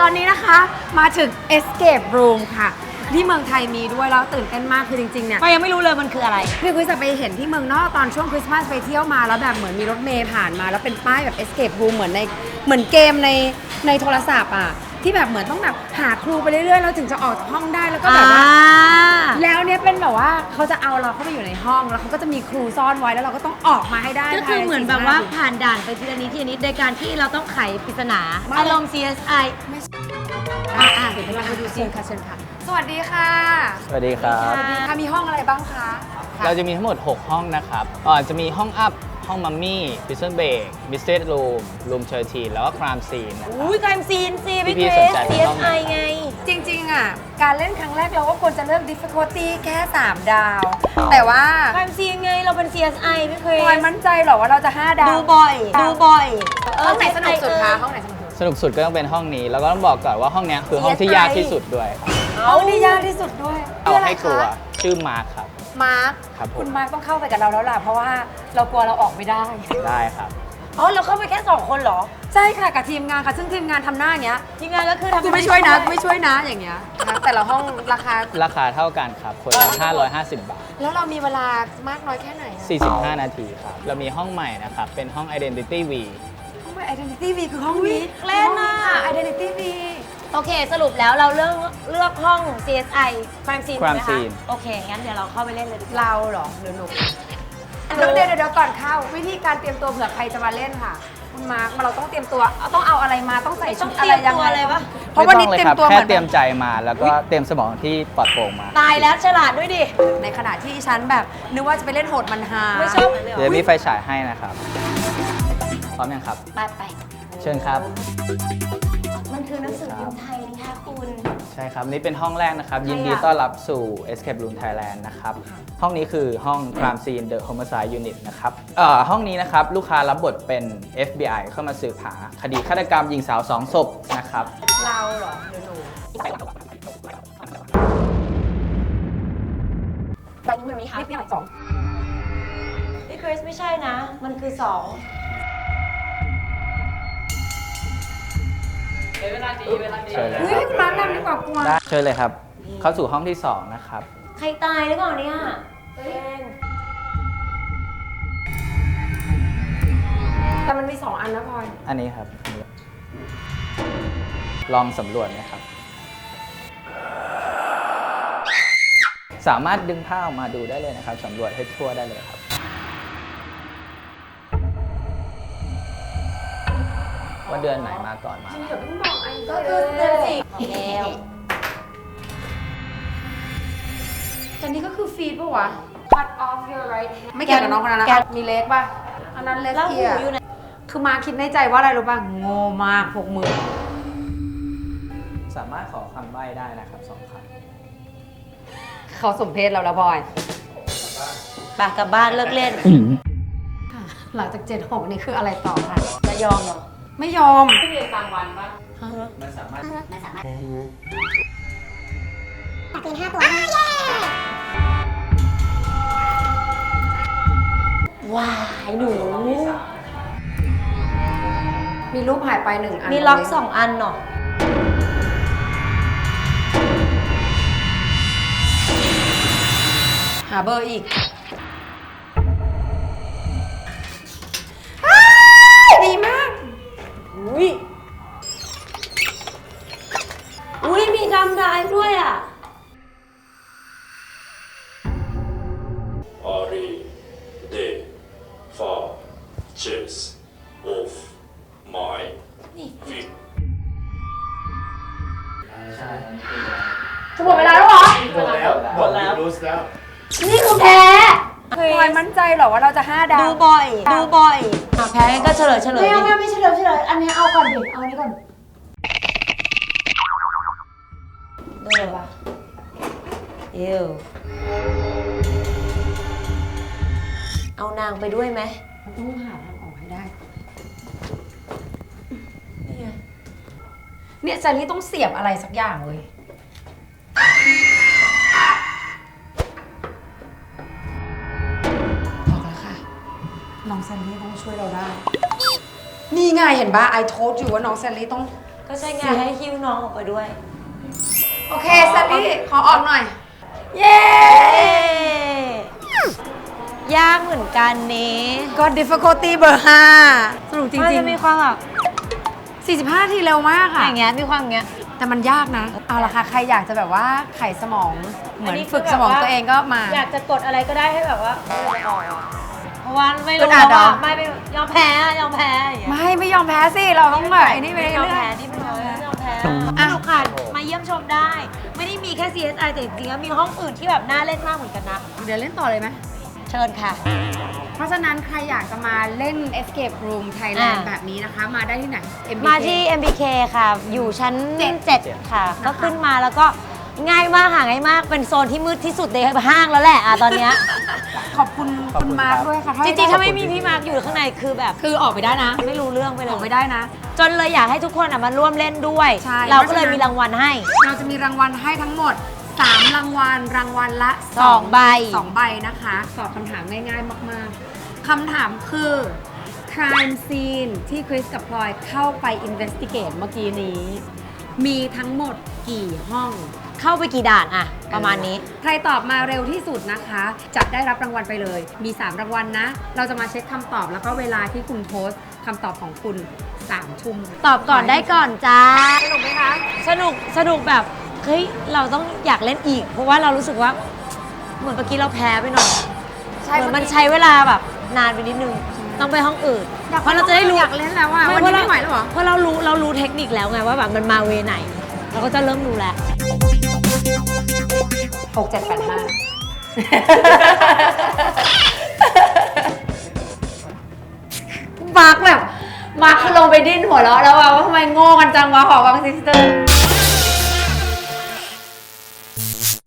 ตอนนี้นะคะมาถึง Escape Room ค่ะ ที่เมืองไทยมีด้วยแล้วตื่นเต้นมากคือจริงๆเนี่ยก็ยังไม่รู้เลยมันคืออะไรพี่คุยจะไปเห็นที่เมืองนอกตอนช่วงคริสต์มาสไปเที่ยวมาแล้วแบบเหมือนมีรถเมย์ผ่านมา แล้วเป็นป้ายแบบ Escape Room เหมือนในเหมือนเกมในในโทรศัพท์อะ ที่แบบเหมือนต้องแบบหาครูไปเรื่อยๆแล้วถึงจะออกจากห้องได้แล้วก็แบบว่าแล้วเนี่ยเป็นแบบว่าเขาจะเอาเราเข้าไปอยู่ในห้อง แล้วเขาก็จะมีครูซ่อนไว้แล้วเราก็ต้องออกมาให้ได้ก็คือภายใเหมือนแบบว่า45นาทีผ่านด่านไปทีละนิดทีละนิดโดยการที่เราต้องไขปริศนาไม่อารมณ์ CSI อะอะเดี๋ยวเราไปดูเชิญค่ะเชิญค่ะสวัสดีค่ะ สวัสดีครับสวัสดีค่ะมีห้องอะไรบ้างคะค่ะเราจะมีทั้งหมด 6 ห้องนะครับอ่าจะมีห้องอัพ ห้องมัมมี่พิซซันเบรกมิสเตอร์รูมรูมเชอร์ทีแล้วก็ครามซีนนะครับอุ้ยกลายเป็นซีนซีพี่พี่เกรๆสนซใจไหม CSI ไง จริง ๆ อะ การเล่นครั้งแรกเราก็ควรจะเริ่ม difficulty แค่ 3 ดาว แต่ว่ากลายเป็นซีนไงเราเป็น CSI พี่เกรพลอยซมั่นใจเหรอว่าเราจะ 5 ดาว ดูบ่อย ดูบ่อยเห้องไหนสนุกสุดคะเออห้องไหนสนุกสุด สนุกสุดก็ต้องเป็นห้องนี้ แล้วก็ต้องบอกก่อนว่าห้องเนี้ยคือห้องที่ CSI ยากที่สุดด้วยครับห้องที่ยากที่สุดด้วยเอาชื่ะไรให้กลัวคะชื่อมาร์คครับ มาร์คครับผม คุณมาร์คต้องเข้าไปกับเราแล้วล่ะ เพราะว่าเรากลัวเราออกไม่ได้ ได้ครับ อ๋อเราเข้าไปแค่2คนเหรอ ใช่ค่ะกับทีมงานค่ะ ซึ่งทีมงานทำหน้าอย่างเงี้ยทีมงานก็คือทำกูไม่ช่วยนะกูไม่ช่วยนะอย่างเงี้ยนะแต่ละห้องราคา ราคาเท่ากันครับ คนละ550 บาท แล้วเรามีเวลามากน้อยแค่ไหนอะ45 นาทีครับ เรามีห้องใหม่นะครับ เป็นห้อง Identity V ห้อง Identity V คือห้องนี้เล่นอะห้องค่ะ Identity V โอเค สรุปแล้วเราเลือก เลือกห้อง CSI Crime Scene Crime ใช่ไหมคะ Scene โอเค งั้นเดี๋ยวเราเข้าไปเล่นเลยดีกว่าเราเหรอหรือหนูเดี๋ยวเดี๋ยวเดี๋ยวก่อนเข้า วิธีการเตรียมตัวเผื่อใครจะมาเล่นค่ะ คุณมาร์คเราต้องเตรียมตัวเอาต้องเอาอะไรมาต้องใส่ชุดอะไรยังไงอะไรวะเพราะวันนี้ไม่เตรียต้มองตัวลเหคมืรับอนแค่เตรียมใจมาแล้วก็เตรียมสมองที่ปลอดโปร่งมาตายแล้วฉลาดด้วยดิในขณะที่ฉันแบบนึกว่าจะไปเล่นโหดมันฮาไม่ชอบเลยเหรเดี๋ยวอมีไฟฉายให้นะครับ พร้อมยังครับ ไปไปเชิญครับมัน คือหนังสือพิมพ์ไทยนะคะคุณ ใช่ครับ นี่เป็นห้องแรกนะครับใครอะยินดีต้อนรับสู่ Escape Room Thailand นะครับ ห้องนี้คือห้อง Crime Scene The Homicide Unit นะครับเอ่อห้องนี้นะครับ ลูกค้ารับบทเป็น FBI เข้ามาสืบหาคดีฆาตกรรมหญิงสาวสองศพนะครับ เราเหรอหรือหนูตอนนี้มันมีค่ะนี่พี่สองพี่คริสไม่ใช่นะ มันคือสอง เชิญเลยเฮ้ยคุณมาร์คนำดีกว่ากลัว ได้เชิญเลยครับ เข้าสู่ห้องที่2นะครับ ใครตายหรือเปล่าเนี่ยเองแต่มันมีสองอันนะพลอย อันนี้ครับ ลองสำรวจนะครับ สามารถดึงผ้าออกมาดูได้เลยนะครับสำรวจให้ทั่วได้เลยครับ ว่าเดือนไหนมาก่อนมาเดี๋ยวเพิ่งบอกไอ้ก็คือเดือนสี่แล้วแต่นี่ก็คือฟีดปะวะ cut off your right hand ไม่เกี่ยวกับน้องคนนั้นนะมีเล็กป่ะอันนั้นเล็กแล้วหูเอียอยู่ไหนคือมาคิดในใจว่าอะไรรู้ป่ะโง่มากพวกมือ สามารถขอคำใบ้ได้นะครับสองคเขาสมเพศเราแล้วบอยไปกลับบ้านเลิกเล่น หลังจากเจ็ดหกนี่คืออะไรต่อคะจะยอมเหรอ ไม่ยอมำมันสามารถว้ายหนู มีรูปหายไปหนึ่งอันมีล็อกสองอันเนาะหาเบอร์อีก chase of my feet. ใช่จะหมดเวลาแล้วเหรอ หมดแล้วหมดแล้วรู้แล้ว นี่คือแพ้พลอยมั่นใจเหรอว่าเราจะ5ดาวดูบ่อย ดูบ่อยอะแพ้ก็เฉลยเฉลยไม่เอาดิไม่เอาไม่เฉลยเฉลยอันนี้เอาก่อนดิเอาอันนี้ก่อนดูเลยวะเอวเอานางไปด้วยไหมต้องหาทางออกให้ ได้ นี่ไง เนี่ยแซนนี่ต้องเสียบอะไรสักอย่างเลย บอกแล้วค่ะ น้องแซนนี่ต้องช่วยเราได้ นี่ไงเห็นปะ I told you ว่าน้องแซนนี่ต้อง ก็ใช่ไงให้ฮิ้วน้องออกไปด้วย โอเคซันนี่ขอออกหน่อย เย้ ยากเหมือนกันนี้ก็ difficulty เบอร์5สนุกจมันริงจะมีความแบบๆ45นาทีเร็วมากค่ะ อย่างเงี้ยมีความอย่างเงี้ย แต่มันยากนะ เอาละค่ะ ใครอยากจะแบบว่าไขสมอง เหมือนอันนี้คือฝึกสมองแบบว่าตัวเองก็มา อยากจะกดอะไรก็ได้ให้แบบว่าเออออกอะเพราะว่าไม่อึรู้ดอัดเหรอว่าไม่ไปยอมแพ้ยอมแพ้อย่างเงี้ยไม่ไม่ยอมแพ้สิ เราต้องแบบไอ้นี่ไปไม่เรื่ยอมอแพ้ยนี่ไม่ยอมแพ้ไม่ยอมแพ้สนุกค่ะมาเยี่ยมชมได้ ไม่ได้มีแค่ CSI แต่จริงๆแล้วมีห้องอื่นที่แบบน่าเล่นมากเหมือนกันนะๆเดี๋ยวเล่นต่อเลยไหม เชิญค่ะ เพราะฉะนั้นใครอยากจะมาเล่น Escape Room Thailand อ่า แบบนี้นะคะ มาได้ที่ไหน MBK มาที่ MBK ค่ะ อยู่ชั้น เจ็ด7 ค่ะก็ขึ้นมาแล้วก็ง่ายมากหาง่ายมาก เป็นโซนที่มืดที่สุดในห้างแล้วแหละอะตอนเนี้ย ขอบคุณขอบคุคุณณมาร์คครับ ด้วยค่ะจริงๆ ถ้าไม่มีพี่มาร์คอยู่ข้างในคือแบบ คือออกไปได้นะไม่รู้เรื่องไปเลออกไปย ได้นะ จนเลยอยากให้ทุกคนอะมาร่วมเล่นด้วย ใช่ เราก็เลยเพราะฉะนั้นมีรางวัลให้ เราจะมีรางวัลให้ทั้งหมด 3 รางวัลรางวัลละสองใบ สองใบนะคะตอบคำถามง่ายๆมากๆคำถามคือ crime scene ที่คริสกับพลอยเข้าไป investigate เมื่อกี้นี้ มีทั้งหมดกี่ห้อง เข้าไปกี่ด่านอะประมาณนี้ ใครตอบมาเร็วที่สุดนะคะ จะได้รับรางวัลไปเลย มี 3 รางวัลนะ เราจะมาเช็คคำตอบแล้วก็เวลาที่คุณโพสต์คำตอบของคุณ3ทุ่มตอบก่อนได้ก่อนจ้าสนุกไหมคะ สนุกสนุกแบบ เฮ้ยเราต้องอยากเล่นอีก เพราะว่าเรารู้สึกว่า เหมือนเมื่อกี้เราแพ้ไปหน่อยเหมือนมันใช้เวลาแบบนานไปนิดนึงต้องไปห้องอื่นอยากเพราะเราจะได้รู้อยากเล่นแล้วอะวันนี้ไม่ไหวแล้วเหรอเพราะเรารู้เรารู้เทคนิคแล้วไงว่าแบบมันมาเวไหน เราก็จะเริ่มรู้แล้วหกเจ็ดแปดห้ามาร์กแบบมาร์คคือลงไปดิ้นหัวเราะแล้วว่าว่าทำไมโง่กันจังวะหอวังซิสเตอร์